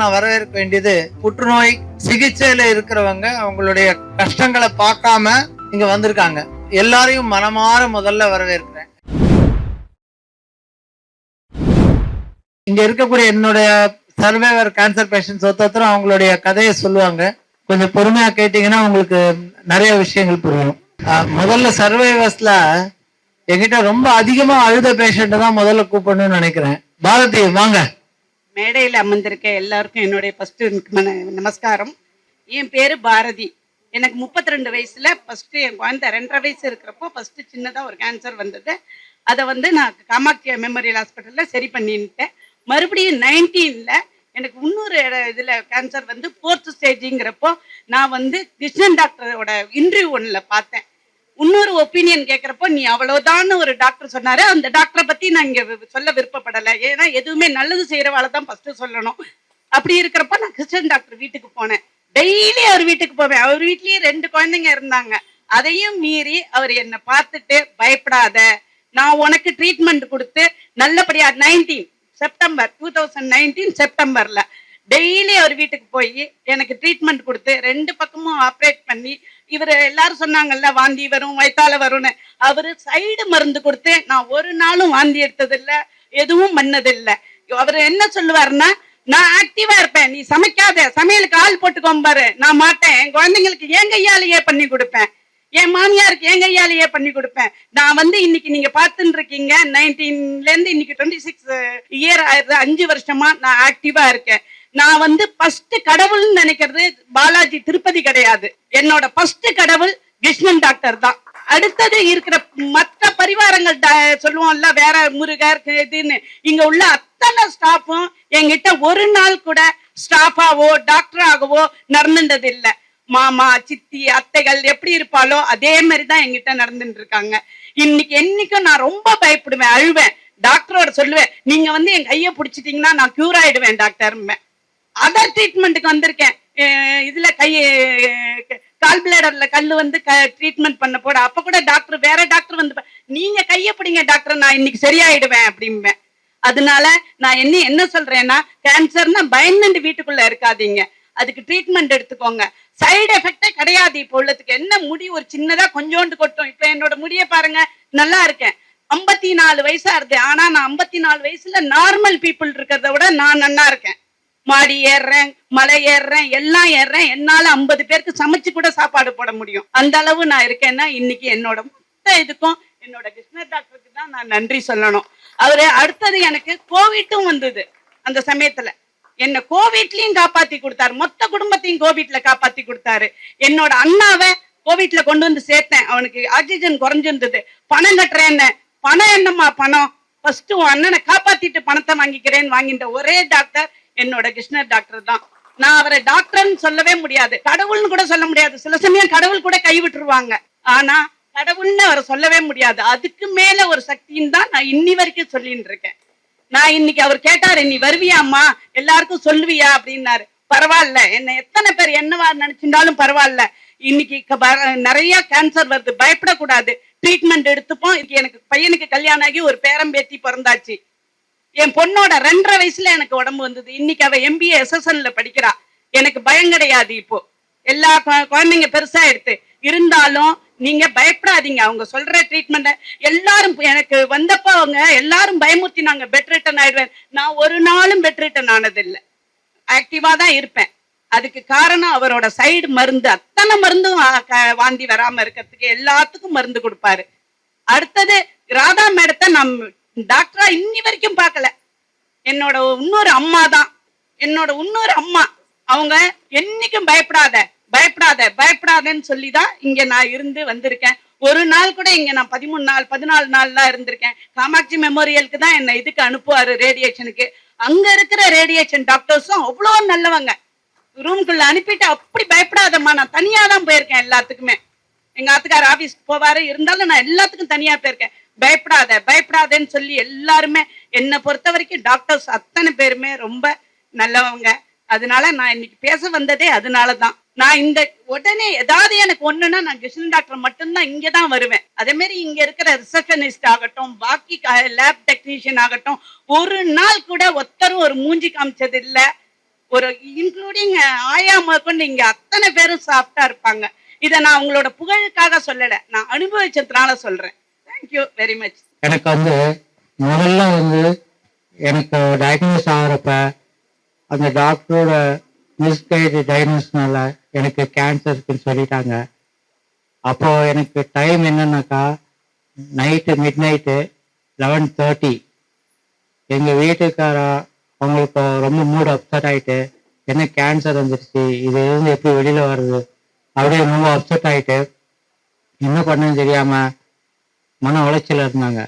நான் வரவேற்க வேண்டியது புற்றுநோய் சிகிச்சையில இருக்கிறவங்க அவங்களுடைய கஷ்டங்களை பார்க்காம இங்க வந்திருக்காங்க. எல்லாரையும் மனமாற முதல்ல வரவேற்கிறேன். இங்க இருக்கக்கூடிய என்னுடைய சர்வைவர் கேன்சர் பேஷண்ட்ஸ் ஒருத்தரும் அவங்களுடைய கதையை சொல்லுவாங்க. கொஞ்சம் பொறுமையா கேட்டீங்கன்னா உங்களுக்கு நிறைய விஷயங்கள் புரியும். முதல்ல சர்வைவர்ஸ்ல என்கிட்ட ரொம்ப அதிகமா அழுத பேஷண்ட்டை தான் முதல்ல கூப்பிடணும்னு நினைக்கிறேன். பாரதி வாங்க. மேடையில் அமர்ந்திருக்க எல்லாருக்கும் என்னுடைய ஃபஸ்ட்டு நமஸ்காரம். என் பேர் பாரதி. எனக்கு 32 ரெண்டு வயசில் ஃபஸ்ட்டு என் குழந்தை ரெண்டரை வயசு இருக்கிறப்போ ஃபஸ்ட்டு சின்னதாக ஒரு கேன்சர் வந்தது. அதை வந்து நான் காமாக்கியா மெமோரியல் ஹாஸ்பிட்டலில் சரி பண்ணிட்டேன். மறுபடியும் நைன்டீனில் எனக்கு இன்னொரு இட- கேன்சர் வந்து ஃபோர்த்து ஸ்டேஜுங்கிறப்போ நான் வந்து கிருஷ்ணன் டாக்டரோட இன்டர்வியூ ஒன்றில் பார்த்தேன். இன்னொரு ஒப்பீனியன் கேட்குறப்போ நீ அவ்வளவுதான்னு ஒரு டாக்டர் சொன்னாரு. அந்த டாக்டரை பத்தி நான் இங்க வி- சொல்ல விருப்பப்படலை. ஏன்னா எதுவுமே நல்லது செய்யறவாளை தான் ஃபர்ஸ்ட் சொல்லணும். அப்படி இருக்கிறப்ப நான் கிறிஸ்டன் டாக்டர் வீட்டுக்கு போனேன். டெய்லி அவர் வீட்டுக்கு போவேன். அவர் வீட்லயே ரெண்டு குழந்தைங்க இருந்தாங்க. அதையும் மீறி அவர் என்னை பார்த்துட்டு பயப்படாத. நான் உனக்கு ட்ரீட்மெண்ட் கொடுத்து நல்லபடியா nineteen September two thousand nineteen செப்டம்பர்ல daily அவர் வீட்டுக்கு போய் எனக்கு ட்ரீட்மெண்ட் கொடுத்து ரெண்டு பக்கமும் ஆப்ரேட் பண்ணி இவர் எல்லாரும் சொன்னாங்கல்ல வாந்தி வரும் வயத்தால வரும்னு. அவர் சைடு மருந்து கொடுத்து நான் ஒரு நாளும் வாந்தி எடுத்ததில்ல எதுவும் பண்ணதில்ல. அவர் என்ன சொல்லுவாருன்னா நான் ஆக்டிவா இருப்பேன் நீ சமைக்காத சமையலுக்கு ஆள் போட்டுக்கோம்பாரு நான் மாட்டேன். என் குழந்தைங்களுக்கு என் கையாலேயே பண்ணி கொடுப்பேன். என் மாமியாருக்கு என் கையாலேயே பண்ணி கொடுப்பேன். நான் வந்து இன்னைக்கு நீங்க பார்த்துட்டு இருக்கீங்க நைன்டீன்ல இருந்து இன்னைக்கு டுவெண்ட்டி சிக்ஸ் இயர் ஆயிருது அஞ்சு வருஷமா நான் ஆக்டிவா இருக்கேன். நான் வந்து ஃபர்ஸ்ட் கடவுள்னு நினைக்கிறது பாலாஜி திருப்பதி கிடையாது. என்னோட ஃபர்ஸ்ட் கடவுள் கிருஷ்ணன் டாக்டர் தான். அடுத்தது இருக்கிற மற்ற பரிவாரங்கள் ட- சொல்லுவோம்ல வேற முருகர் இதுன்னு. இங்க உள்ள அத்தனை ஸ்டாஃபும் என்கிட்ட ஒரு நாள் கூட ஸ்டாஃபாவோ டாக்டராகவோ நடந்துட்டது இல்லை. மாமா சித்தி அத்தைகள் எப்படி இருப்பாளோ அதே மாதிரி தான் என்கிட்ட நடந்துட்டு இருக்காங்க. இன்னைக்கு என்னைக்கும் நான் ரொம்ப பயப்படுவேன் அழுவேன். டாக்டரோட சொல்லுவேன் நீங்க வந்து என் கையை பிடிச்சிட்டீங்கன்னா நான் கியூர் ஆயிடுவேன் டாக்டர் அதர் ட்ரீட்மெண்ட்டுக்கு வந்திருக்கேன். இதுல கை கால் பிளேடர்ல கல் வந்து ட்ரீட்மெண்ட் பண்ண போட. அப்ப கூட டாக்டர் வேற டாக்டர் வந்து நீங்க கைய பிடிங்க டாக்டர் நான் இன்னைக்கு சரியாயிடுவேன் அப்படிம்பேன். அதனால நான் என்ன என்ன சொல்றேன்னா கேன்சர்னா பயந்துட்டு வீட்டுக்குள்ள இருக்காதீங்க. அதுக்கு ட்ரீட்மெண்ட் எடுத்துக்கோங்க. சைடு எஃபெக்டே கிடையாது இப்போ உள்ளதுக்கு. என்ன முடி ஒரு சின்னதா கொஞ்சோண்டு கொட்டும். இப்ப என்னோட முடிய பாருங்க நல்லா இருக்கேன். ஐம்பத்தி நாலு வயசா இருந்தேன். ஆனா நான் ஐம்பத்தி நாலு வயசுல நார்மல் பீப்புள் இருக்கிறத விட நான் நல்லா இருக்கேன். மாடி ஏறுறேன் மலை ஏறுறேன் எல்லாம் ஏறுறேன். என்னால ஐம்பது பேருக்கு சமைச்சு கூட சாப்பாடு போட முடியும். அந்த அளவு நான் இருக்கேன்னா இன்னைக்கு என்னோட மொத்த இதுக்கும் என்னோட கிருஷ்ணர் டாக்டருக்கு தான் நான் நன்றி சொல்லணும். அவரு அடுத்தது எனக்கு கோவிட்டும் வந்தது அந்த சமயத்துல. என்ன கோவிட்லயும் காப்பாத்தி கொடுத்தாரு. மொத்த குடும்பத்தையும் கோவிட்ல காப்பாத்தி கொடுத்தாரு. என்னோட அண்ணாவை கோவிட்ல கொண்டு வந்து சேர்த்தேன். அவனுக்கு ஆக்சிஜன் குறைஞ்சிருந்தது. பணம் கட்டுறேன்னு. பணம் என்னம்மா பணம்? ஃபர்ஸ்ட் உன் அண்ணனை காப்பாத்திட்டு பணத்தை வாங்கிக்கிறேன்னு வாங்கிட்ட ஒரே டாக்டர் என்னோட கிருஷ்ணர் டாக்டர் தான். நான் அவரை டாக்டர்னு சொல்லவே முடியாது. கடவுள்னு கூட சொல்ல முடியாது. சில சமயம் கடவுள் கூட கை விட்டுருவாங்க. ஆனா கடவுள்னு அவரை சொல்லவே முடியாது. அதுக்கு மேல ஒரு சக்தின்னு தான் நான் இன்னி வரைக்கும் சொல்லிட்டு இருக்கேன். நான் இன்னைக்கு அவர் கேட்டாரு நீ வருவியாம்மா? எல்லாருக்கும் சொல்லுவியா? அப்படின்னாரு. பரவாயில்ல. என்ன எத்தனை பேர் என்னவா நினைச்சிருந்தாலும் பரவாயில்ல. இன்னைக்கு நிறைய கேன்சர் வருது. பயப்படக்கூடாது. ட்ரீட்மெண்ட் எடுத்துப்போம். இன்னைக்கு எனக்கு பையனுக்கு கல்யாணம் ஆகி ஒரு பேரம்பேத்தி பிறந்தாச்சு. என் பொண்ணோட ரெண்டரை வயசுல எனக்கு உடம்பு வந்தது. இன்னைக்கு அவ எம்பிஏ எஸ்எஸ்என்ல படிக்கிறா. எனக்கு பயம் கிடையாது இப்போ. எல்லா குழந்தைங்க பெருசா எடுத்து இருந்தாலும் நீங்க பயப்படாதீங்க. அவங்க சொல்ற ட்ரீட்மெண்ட் எல்லாரும் எனக்கு வந்தப்ப அவங்க எல்லாரும் பயமுறுத்தினாங்க. பெட் ரிட்டன் ஆயிடுவேன். நான் ஒரு நாளும் பெட் ரிட்டன் ஆனதில்லை. ஆக்டிவா தான் இருப்பேன். அதுக்கு காரணம் அவரோட சைடு மருந்து. அத்தனை மருந்தும் வாந்தி வராம இருக்கிறதுக்கு எல்லாத்துக்கும் மருந்து கொடுப்பாரு. அடுத்தது ராதா மேடத்தை நம் டாக்டரா இன்னி வரைக்கும் பார்க்கல. என்னோட இன்னொரு அம்மா தான். என்னோட இன்னொரு அம்மா. அவங்க என்னைக்கும் பயப்படாத பயப்படாத பயப்படாதன்னு சொல்லி தான் இங்க நான் இருந்து வந்திருக்கேன். ஒரு நாள் கூட இங்க நான் பதிமூணு நாள் பதினாலு நாள் தான் இருந்திருக்கேன். காமாட்சி மெமோரியலுக்கு தான் என்னை இதுக்கு அனுப்புவாரு ரேடியேஷனுக்கு. அங்க இருக்கிற ரேடியேஷன் டாக்டர்ஸும் அவ்வளோ நல்லவங்க. ரூம்குள்ள அனுப்பிட்டு அப்படி பயப்படாதம்மா நான் தனியா தான் போயிருக்கேன் எல்லாத்துக்குமே. எங்க ஆத்துக்கார ஆபீஸ் போவாரு. இருந்தாலும் நான் எல்லாத்துக்கும் தனியா போயிருக்கேன். பயப்படாத பயப்படாதேன்னு சொல்லி எல்லாருமே என்னை பொறுத்த வரைக்கும் டாக்டர்ஸ் அத்தனை பேருமே ரொம்ப நல்லவங்க. அதனால நான் இன்னைக்கு பேச வந்ததே அதனால தான் நான் இந்த உடனே ஏதாவது எனக்கு ஒண்ணுன்னா நான் கிருஷ்ணன் டாக்டர் மட்டும்தான் இங்கே தான் வருவேன். அதே மாதிரி இங்க இருக்கிற ரிசப்ஷனிஸ்ட் ஆகட்டும் பாக்கி லேப் டெக்னீஷியன் ஆகட்டும் ஒரு நாள் கூட ஒத்தரும் ஒரு மூஞ்சி காமிச்சது இல்லை ஒரு இன்க்ளூடிங் ஆயா முதற்கொண்டு இங்க அத்தனை பேரும் சாப்பிட்டா இருப்பாங்க. இதை நான் உங்களோட புகழுக்காக சொல்லலை நான் அனுபவிச்சதுனால சொல்றேன். தேங்க்யூ வெரி மச் எனக்கு வந்து முதல்ல வந்து எனக்கு டயக்னோஸ் ஆகிறப்ப அந்த டாக்டரோட மிஸ்கைடு டயக்னோஸ்னால எனக்கு கேன்சர் இருக்குன்னு சொல்லிட்டாங்க. அப்போ எனக்கு டைம் என்னன்னாக்கா night midnight eleven thirty எங்கள் வீட்டுக்காரா அவங்களுக்கு ரொம்ப மூட் அப்செட் ஆயிட்டு என்ன கேன்சர் வந்துருச்சு? இது இருந்து எப்படி வெளியில் வருது அப்படியே ரொம்ப அப்செட் ஆயிட்டு என்ன பண்ணுன்னு தெரியாமல் மன உளைச்சல் இருந்தாங்க.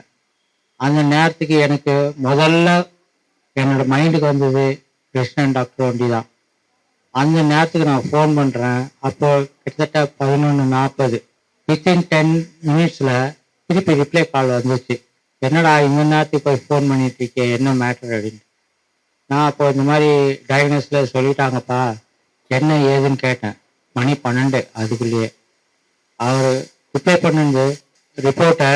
அந்த நேரத்துக்கு எனக்கு முதல்ல என்னோட மைண்டுக்கு வந்தது கிருஷ்ணன் டாக்டர் ஒண்டி தான். அந்த நேரத்துக்கு நான் ஃபோன் பண்ணுறேன் அப்போ கிட்டத்தட்ட பதினொன்று நாற்பது வித்தின் டென் மினிட்ஸில் திருப்பி ரிப்ளை கால் வந்துச்சு. என்னடா இந்த நேரத்துக்கு போய் ஃபோன் பண்ணிட்டு இருக்கே? என்ன மேட்டர் அப்படின்னு. நான் அப்போ இந்த மாதிரி டயக்னோஸில் சொல்லிட்டாங்கப்பா. என்ன ஏதுன்னு கேட்டேன். மணி பன்னெண்டு. அதுக்குள்ளேயே. அவர் ரிப்ளை பண்ணுது ரிப்போர்ட்டை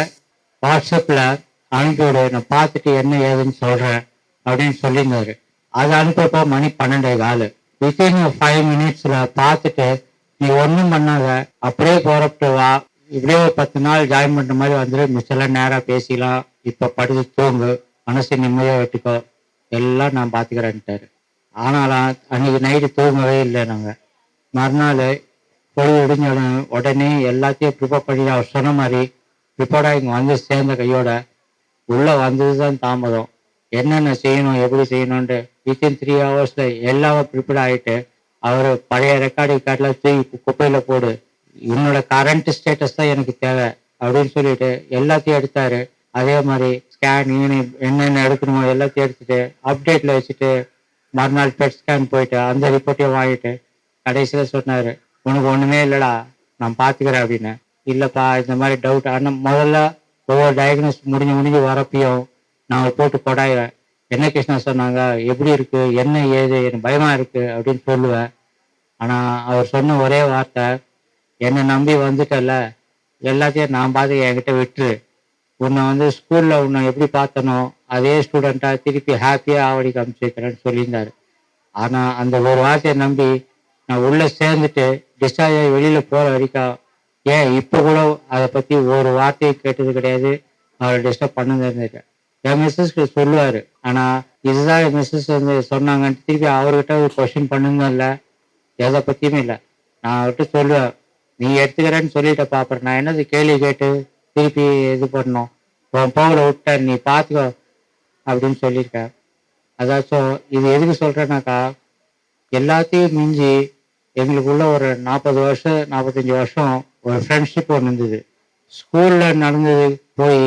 வாட்ஸ்அப்பில் அனுப்பிவிடு நான் பார்த்துட்டு என்ன ஏதுன்னு சொல்கிறேன் அப்படின்னு சொல்லியிருந்தாரு. அது அனுப்பப்போ மணி பன்னெண்டே காலு. வித்தின் ஃபைவ் மினிட்ஸில் பார்த்துட்டு நீ ஒன்றும் பண்ணாத அப்படியே போகிறப்பட்டு வா. இப்படியே ஒரு பத்து நாள் ஜாயின் பண்ணுற மாதிரி வந்துட்டு மிச்செல்லாம் நேராக பேசிக்கலாம். இப்போ படுத்து தூங்கு. மனசு நிம்மதியாக விட்டுக்கோ. எல்லாம் நான் பார்த்துக்கிறேன்ட்டாரு. ஆனாலும் அன்னைக்கு நைட்டு தூங்கவே இல்லை நாங்கள் மறுநாள் பொழுது விடிஞ்ச உடனே உடனே எல்லாத்தையும் ப்ரிப்பேர் பண்ணி அவர் சொன்ன மாதிரி இப்போடா இங்கே வந்து சேர்ந்த கையோட உள்ளே வந்தது தான் தாமதம். என்னென்ன செய்யணும் எப்படி செய்யணும்ன்ட்டு வித்தின் த்ரீ ஹவர்ஸில் எல்லாமே ப்ரிப்பேர் ஆகிட்டு அவர் பழைய ரெக்கார்டு கார்டெலாம் தூக்கி குப்பையில் போடு. என்னோட கரண்ட் ஸ்டேட்டஸ் தான் எனக்கு தேவை அப்படின்னு சொல்லிட்டு எல்லாத்தையும் எடுத்தார். அதே மாதிரி ஸ்கேன் யூனிட் என்னென்ன எடுக்கணுமோ எல்லாத்தையும் எடுத்துட்டு அப்டேட்டில் வச்சுட்டு மறுநாள் பெட் ஸ்கேன் போயிட்டு அந்த ரிப்போர்ட்டையும் வாங்கிட்டு கடைசியில் சொன்னார் உனக்கு ஒன்றுமே இல்லைடா நான் பார்த்துக்கிறேன் அப்படின்னு. இல்லைப்பா இந்த மாதிரி டவுட் ஆனால் முதல்ல ஒவ்வொரு டயக்னோஸ் முடிஞ்சு முடிஞ்சு வரப்பையும் நான் போட்டு கொடாயிறேன் என்ன கிருஷ்ணா சொன்னாங்க எப்படி இருக்கு என்ன ஏது எனக்கு பயமா இருக்கு அப்படின்னு சொல்லுவேன். ஆனால் அவர் சொன்ன ஒரே வார்த்தை என்னை நம்பி வந்துட்டல எல்லாத்தையும் நான் பார்த்து என்கிட்ட விட்டுரு. உன்னை வந்து ஸ்கூலில் உன்னை எப்படி பார்த்தனோ அதே ஸ்டூடெண்ட்டாக திருப்பி ஹாப்பியாக ஆவடி காமிச்சிருக்கிறேன்னு சொல்லியிருந்தார். ஆனால் அந்த ஒரு வார்த்தையை நம்பி நான் உள்ளே சேர்ந்துட்டு டிஸ்சார்ஜ் ஆகி வெளியில் போகிற வரைக்கும் ஏன் இப்போ கூட அதை பற்றி ஒரு வார்த்தையை கேட்டது கிடையாது. அவரை டிஸ்டர்ப் பண்ணது என் மிஸ்ஸஸ்க்கு சொல்லுவார். ஆனால் இதுதான் என் மிஸ்ஸஸ் வந்து சொன்னாங்கன்ட்டு திருப்பி அவர்கிட்ட ஒரு கொஷின் பண்ணுங்க இல்லை. எதை பற்றியுமே இல்லை. நான் அவர்கிட்ட சொல்லுவேன். நீ எடுத்துக்கிறேன்னு சொல்லிட்ட பாப்பேன் நான் என்னது கேள்வி கேட்டு திருப்பி இது பண்ணோம் உன் போகல விட்ட நீ பார்த்துக்கோ அப்படின்னு சொல்லியிருக்கேன் அதாச்சும் இது எதுக்கு சொல்கிறேன்னாக்கா எல்லாத்தையும் மிஞ்சி எங்களுக்குள்ள ஒரு நாற்பது வருஷம் நாற்பத்தஞ்சு வருஷம் ஒரு ஃப்ரெண்ட்ஷிப் ஒன்று இருந்தது. ஸ்கூலில் நடந்தது போய்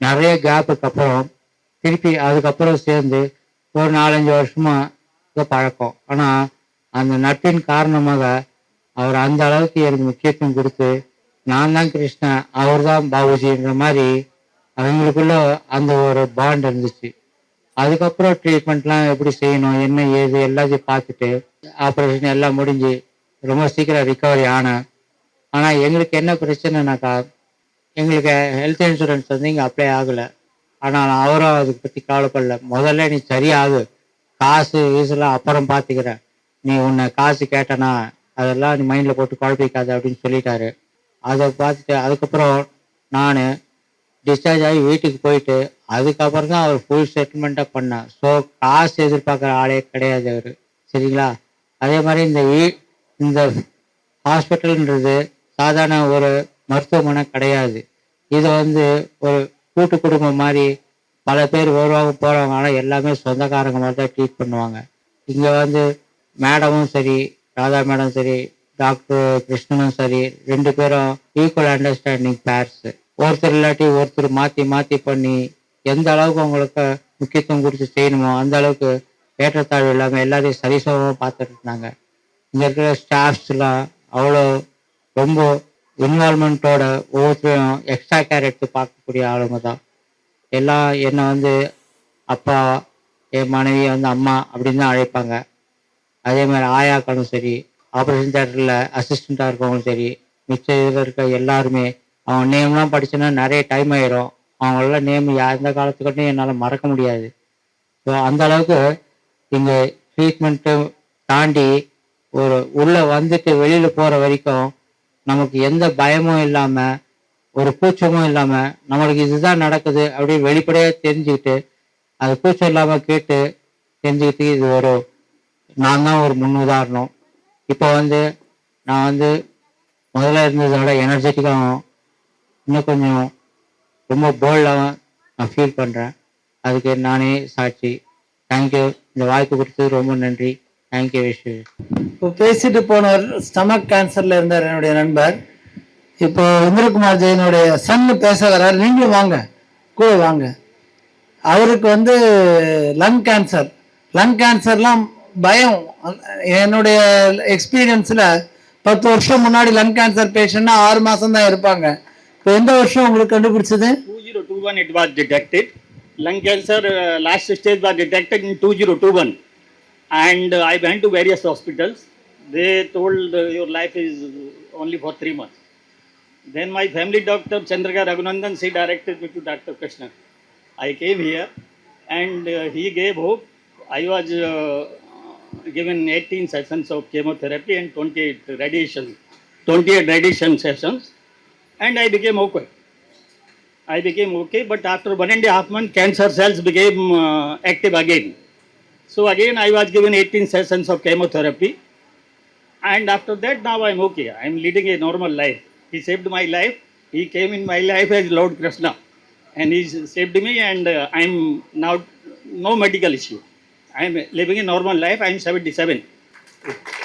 நிறைய கேப்புக்கு அப்புறம் திருப்பி அதுக்கப்புறம் சேர்ந்து ஒரு நாலஞ்சு வருஷமா பழக்கம். ஆனால் அந்த நட்பின் காரணமாக அவர் அந்த அளவுக்கு எனக்கு முக்கியத்துவம் கொடுத்து நான் தான் கிருஷ்ணன் அவர் தான் பாபுஜின்ற மாதிரி அவங்களுக்குள்ள அந்த ஒரு பாண்ட் இருந்துச்சு. அதுக்கப்புறம் ட்ரீட்மெண்ட்லாம் எப்படி செய்யணும் என்ன ஏது எல்லாத்தையும் பார்த்துட்டு ஆப்ரேஷன் எல்லாம் முடிஞ்சு ரொம்ப சீக்கிரம் ரிக்கவரி ஆனேன். ஆனால் எங்களுக்கு என்ன பிரச்சனைனாக்கா எங்களுக்கு ஹெல்த் இன்சூரன்ஸ் வந்து இங்கே அப்ளை ஆகலை. ஆனால் அவரும் அதை பற்றி கவலைப்படல. முதல்ல நீ சரியாகு. காசு வீசலாம் அப்புறம் பார்த்துக்கிறேன் நீ உன்னை காசு கேட்டனா அதெல்லாம் நீ மைண்டில் போட்டு குழப்பிக்காது அப்படின்னு சொல்லிட்டாரு. அதை பார்த்துட்டு அதுக்கப்புறம் நான் டிஸ்சார்ஜ் ஆகி வீட்டுக்கு போயிட்டு அதுக்கப்புறம் தான் அவர் ஃபுல் செட்டில்மெண்ட்டாக பண்ணேன் ஸோ காசு எதிர்பார்க்குற ஆளே கிடையாது அவர். சரிங்களா? அதே மாதிரி இந்த வீ இந்த ஹாஸ்பிட்டல்ன்றது சாதாரண ஒரு மருத்துவமனை கிடையாது. இது வந்து ஒரு கூட்டு குடும்பம் மாதிரி பல பேர் வருவாங்க போகிறவங்க ஆனால் எல்லாமே சொந்தக்காரங்க மாதிரி தான் ட்ரீட் பண்ணுவாங்க. இங்கே வந்து மேடமும் சரி ராதா மேடம் சரி டாக்டர் கிருஷ்ணனும் சரி ரெண்டு பேரும் ஈக்குவல் அண்டர்ஸ்டாண்டிங் பேர்ஸ் ஒருத்தர் இல்லாட்டி ஒருத்தர் மாற்றி மாற்றி பண்ணி எந்த அளவுக்கு உங்களுக்கு முக்கியத்துவம் கொடுத்து செய்யணுமோ அந்த அளவுக்கு ஏற்றத்தாழ்வு இல்லாமல் எல்லாரையும் சரிசமமாக பார்த்துட்டு இருந்தாங்க. இங்கே இருக்கிற ஸ்டாஃப்ஸ்லாம் அவ்வளோ ரொம்ப இன்வால்மெண்ட்டோட ஒவ்வொருத்தரையும் எக்ஸ்ட்ரா கேர் எடுத்து பார்க்கக்கூடிய ஆளுங்க தான் எல்லாம் என்னை வந்து அப்பா என் மனைவியை வந்து அம்மா அப்படின்னு தான் அழைப்பாங்க. அதே மாதிரி ஆயாக்களும் சரி ஆப்ரேஷன் தேட்டரில் அசிஸ்டண்ட்டாக இருக்கவங்களும் சரி மிச்ச இதில் இருக்க எல்லாருமே அவங்க நேம்லாம் படிச்சோன்னா நிறைய டைம் ஆயிரும். அவங்களெல்லாம் நேம் எந்த காலத்துக்கிட்டையும் என்னால் மறக்க முடியாது. ஸோ அந்த அளவுக்கு இங்கே ட்ரீட்மெண்ட்டும் தாண்டி ஒரு உள்ளே வந்துட்டு வெளியில் போகிற வரைக்கும் நமக்கு எந்த பயமும் இல்லாம ஒரு கூச்சமும் இல்லாம நம்மளுக்கு இதுதான் நடக்குது அப்படின்னு வெளிப்படையா தெரிஞ்சுக்கிட்டு அது கூச்சம் இல்லாம கேட்டு தெரிஞ்சுக்கிட்டு இது ஒரு நான் தான் ஒரு முன் உதாரணம் இப்போ வந்து நான் வந்து முதல்ல இருந்ததை விட எனர்ஜெட்டிக்காகவும் இன்னும் கொஞ்சம் ரொம்ப போல்டாகவும் நான் ஃபீல் பண்ணுறேன் அதுக்கு நானே சாட்சி. தேங்க்யூ இந்த வாய்ப்பு கொடுத்தது ரொம்ப நன்றி. தேங்க்யூ விஷு இப்போ பேசிட்டு போனவர் ஸ்டமக் கேன்சர்ல இருந்தார் என்னுடைய நண்பர். இப்போ இந்திரகுமார் ஜெயினுடைய சன்னு பேச வர்றாரு நீங்களும் வாங்க கூட வாங்க. அவருக்கு வந்து லங் கேன்சர் லங் கேன்சர்லாம் பயம். என்னுடைய எக்ஸ்பீரியன்ஸில் பத்து வருஷம் முன்னாடி லங் கேன்சர் பேஷண்ட்னா ஆறு மாதம் தான் இருப்பாங்க. இப்போ எந்த வருஷம் உங்களுக்கு கண்டுபிடிச்சது? 2021 it was detected. Lung cancer uh, last stage was detected in 2021. And uh, I went to various hospitals. They told uh, your life is only for three months. Then my family doctor Chandraka Raghunandan, she directed me to Dr. Krishna. I came here and uh, he gave hope. I was uh, given 18 sessions of chemotherapy and 28 radiation, 28 radiation sessions and I became okay. I became okay, but after one and a half month, cancer cells became uh, active again. So again, I was given 18 sessions of chemotherapy, and after that, now I'm okay. I'm leading a normal life. He saved my life. He came in my life as Lord Krishna, and he saved me, and uh, I'm now no medical issue. I'm living a normal life. I'm 77. Okay.